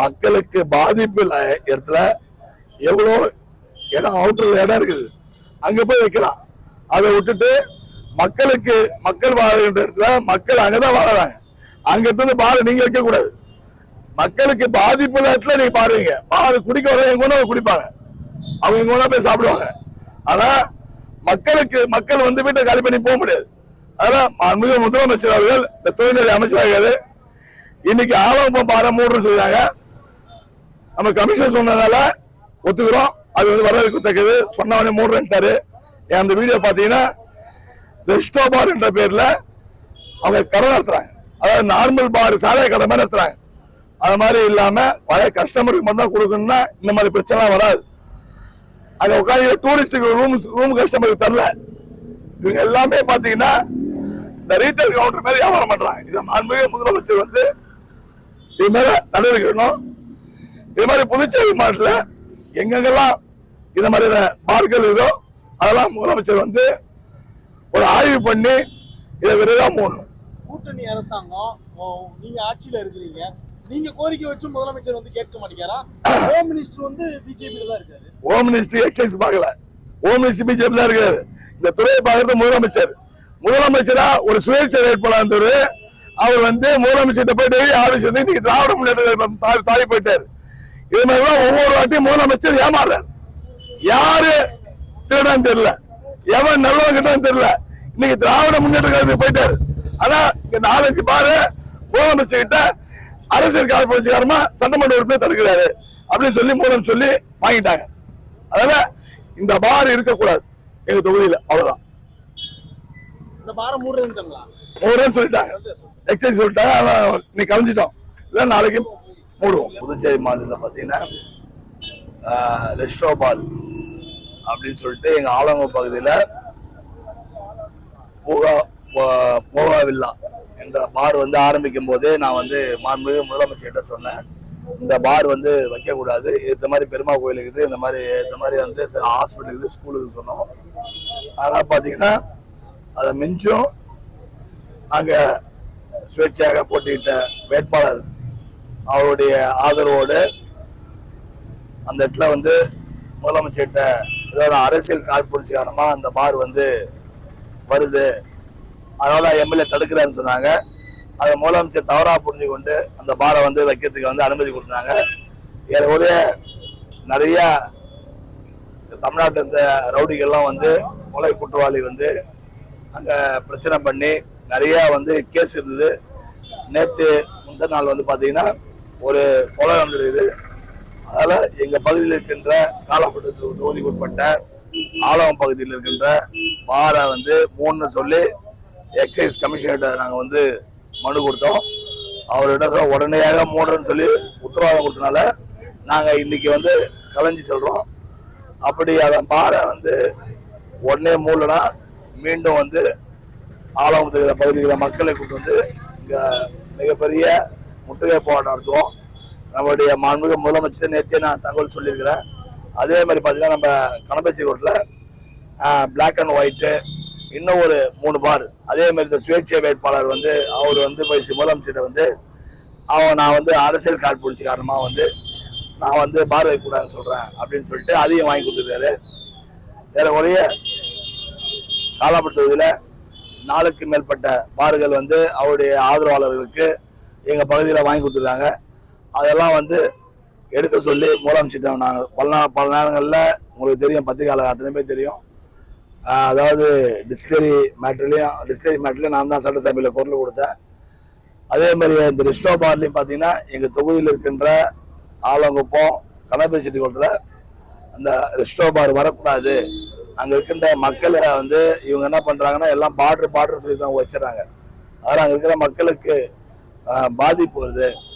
மக்களுக்கு பாதிப்பு இல்லை இடத்துல எவ்வளோ இடம் அவுட்டர்ல இடம் இருக்குது. அங்க போய் வைக்கலாம். அதை விட்டுட்டு மக்களுக்கு மக்கள் வாழ்கின்ற இடத்துல மக்கள் அங்கதான் வாழறாங்க. அங்க இருந்து பால் நீங்க வைக்க கூடாது. மக்களுக்கு பாதிப்பு இடத்துல நீங்க பாருவீங்க பால் குடிக்க வரவங்க கூட குடிப்பாங்க. அவங்க எங்க கூட போய் சாப்பிடுவாங்க. ஆனா மக்களுக்கு மக்கள் வந்து வீட்டை காலி பண்ணி போக முடியாது. அதனால மிக முதலமைச்சர் அவர்கள் இந்த துணைநிலை அமைச்சராக இன்னைக்கு ஆலோபம் பாரம் மூன்று சொல்றாங்க நம்ம கமிஷன் சொன்னதால ஒத்துக்கிறோம். அது வந்து வரவேற்கத்தக்கது. சொன்னவனே மூடுறேன்ட்டாரு. ஏன் அந்த வீடியோ பார்த்தீங்கன்னா ரெஸ்டோ பார் என்ற பேரில் அவங்க கடை நடத்துறாங்க. அதாவது நார்மல் பார் சாலை கடை மாதிரி நடத்துறாங்க. அது மாதிரி இல்லாமல் பழைய கஸ்டமருக்கு மட்டும் தான் கொடுக்கணும்னா இந்த மாதிரி பிரச்சனைலாம் வராது. அதை உட்காந்து டூரிஸ்டுக்கு ரூம் ரூம் கஸ்டமருக்கு தரல இவங்க எல்லாமே பார்த்தீங்கன்னா இந்த ரீட்டைல் கவுண்டர் மாதிரி வியாபாரம் பண்ணுறாங்க இதை மாண்புமிகு முதலமைச்சர் வந்து இது மேல நடவடிக்கை எடுக்கணும். இது மாதிரி புதுச்சேரி மாவட்டத்துல எங்கெங்கெல்லாம் இந்த மாதிரி பார்கள் இதோ அதெல்லாம் முதலமைச்சர் வந்து ஒரு ஆய்வு பண்ணி இதை விரைவாக மூடணும். கூட்டணி அரசாங்கம் நீங்க ஆட்சியில இருக்கிறீங்க. நீங்க கோரிக்கை வச்சு முதலமைச்சர் வந்து கேட்க மாட்டேங்கிறாரா? ஹோம் மினிஸ்டர் வந்து பிஜேபியில தான் இருக்காரு. ஹோம் மினிஸ்டர் எக்ஸைஸ் பார்க்கல. ஹோம் மினிஸ்டர் பிஜேபி தான் இருக்காரு. இந்த துறையை பார்க்கறது முதலமைச்சர். முதலமைச்சரா ஒரு சுயேட்சை வேட்பாளர் அவர் வந்து முதலமைச்சர்கிட்ட போயிட்டு ஆபீஸ் வந்து இன்னைக்கு திராவிட முன்னேற்ற தாவி போயிட்டாரு. இது மாதிரிலாம் ஒவ்வொரு வாட்டியும் முதலமைச்சர் ஏமாறாரு. யாரு திருடன் தெரியல. எவன் நல்லவன் கிட்டான்னு தெரியல. இன்னைக்கு திராவிட முன்னேற்ற கழகத்துக்கு போயிட்டாரு. ஆனா இங்க நாலஞ்சு பாரு முதலமைச்சர் கிட்ட அரசியல் காழ்ப்புணர்ச்சிகாரமா சட்டமன்ற உறுப்பினர் தடுக்கிறாரு அப்படின்னு சொல்லி மூலம் சொல்லி வாங்கிட்டாங்க. அதனால இந்த பார் இருக்கக்கூடாது. எங்க தொகுதியில. அவ்வளவுதான். இந்த மூடுன்னு சொல்லிட்டாங்க. எக்ஸைஸ் சொல்லிட்டாங்க. ஆனா நீ கலைஞ்சிட்டோம். இல்ல நாளைக்கு மூடுவோம் புதுச்சேரி மாநிலத்தில் பார்த்தீங்கன்னா ரெஸ்டோ பார் அப்படின்னு சொல்லிட்டு எங்கள் ஆலங்க பகுதியில் போகா போ- போகா வில்லா என்ற பார் வந்து ஆரம்பிக்கும் போதே நான் வந்து மாண்புமிகு முதலமைச்சர்கிட்ட சொன்னேன். இந்த பார் வந்து வைக்கக்கூடாது. இந்த மாதிரி பெருமா கோயிலுக்கு இது, இந்த மாதிரி இந்த மாதிரி வந்து ஹாஸ்பிட்டலுக்கு ஸ்கூலுக்கு சொன்னோம். ஆனால் பார்த்தீங்கன்னா அதை மிஞ்சும் நாங்கள் சுயேட்சையாக போட்டியிட்ட வேட்பாளர் அவருடைய ஆதரவோடு அந்த இடத்துல வந்து முதலமைச்சர்கிட்ட ஏதோ அரசியல் காழ்ப்புணர்ச்சி காரணமாக அந்த பார் வந்து வருது. அதனால எம்எல்ஏ தடுக்கிறான்னு சொன்னாங்க. அதை முதலமைச்சர் தவறாக புரிஞ்சு கொண்டு அந்த பாரை வந்து வைக்கிறதுக்கு வந்து அனுமதி கொடுத்தாங்க. ஏறக்குறைய நிறைய தமிழ்நாட்டு இந்த ரவுடிகள்லாம் வந்து கொலை குற்றவாளி வந்து அங்கே பிரச்சனை பண்ணி நிறையா வந்து கேஸ் இருந்தது. நேற்று முந்தின நாள் வந்து பார்த்தீங்கன்னா ஒரு கொலை நடந்திருக்குது அதனால் எங்கள் பகுதியில் இருக்கின்ற காலாப்பட்டு தொகுதிக்கு உட்பட்ட ஆலவம் பகுதியில் இருக்கின்ற பாரை வந்து மூணுன்னு சொல்லி எக்ஸைஸ் கமிஷனர்கிட்ட நாங்கள் வந்து மனு கொடுத்தோம். அவர்கிட்ட சொ- உடனடியாக மூடுறேன்னு சொல்லி உத்தரவாதம் கொடுத்தனால நாங்கள் இன்னைக்கு வந்து கலைஞ்சி செல்கிறோம் அப்படி அதன் பாறை வந்து உடனே மூடலனா மீண்டும் வந்து ஆலவம் பகுதியில் மக்களை கூட்டு வந்து இங்கே மிகப்பெரிய முட்டுகை போராட்டம் நடத்துவோம் நம்மளுடைய மாண்புக முதலமைச்சர் நேற்றே நான் தகவல் சொல்லியிருக்கிறேன். அதே மாதிரி பார்த்தீங்கன்னா நம்ம கணபச்சி ரோட்டில் பிளாக் அண்ட் ஒயிட்டு இன்னும் ஒரு மூணு பார். அதே மாதிரி இந்த சுயேட்சை வேட்பாளர் வந்து அவர் வந்து போய் முதலமைச்சர்கிட்ட வந்து அவன் நான் வந்து அரசியல் காழ்ப்புணர்ச்சி காரணமாக வந்து நான் வந்து பார் வைக்கக்கூடாதுன்னு சொல்கிறேன் அப்படின்னு சொல்லிட்டு அதையும் வாங்கி கொடுத்துருக்காரு. ஏறக்குறைய காலாப்பட்டு தொகுதியில் நாலுக்கு மேற்பட்ட பார்கள் வந்து அவருடைய ஆதரவாளர்களுக்கு எங்கள் பகுதியில் வாங்கி கொடுத்துருக்காங்க. அதெல்லாம் வந்து எடுக்க சொல்லி முதலமைச்சிட்டோம் நாங்கள் பல நாள் பல நேரங்களில் உங்களுக்கு தெரியும் பத்திரிகையாளர் அத்தனை பேர் தெரியும். அதாவது டிஸ்கரி மேட்ரிலையும் டிஸ்கரி மேட்ரிலையும் நான் தான் சட்டசபையில் குரல் கொடுத்தேன். அதே மாதிரி இந்த ரிஸ்டோ பார்லையும் பார்த்தீங்கன்னா எங்கள் தொகுதியில் இருக்கின்ற ஆலங்குப்பம் கணபதி செட்டிக்குளத்தில் அந்த ரெஸ்டோ பார் வரக்கூடாது. அங்கே இருக்கின்ற மக்களை வந்து இவங்க என்ன பண்ணுறாங்கன்னா எல்லாம் பாட்ரு பாட்ரு சொல்லி தான் வச்சுறாங்க அதனால் அங்கே இருக்கிற மக்களுக்கு பாதிப்பு வருது.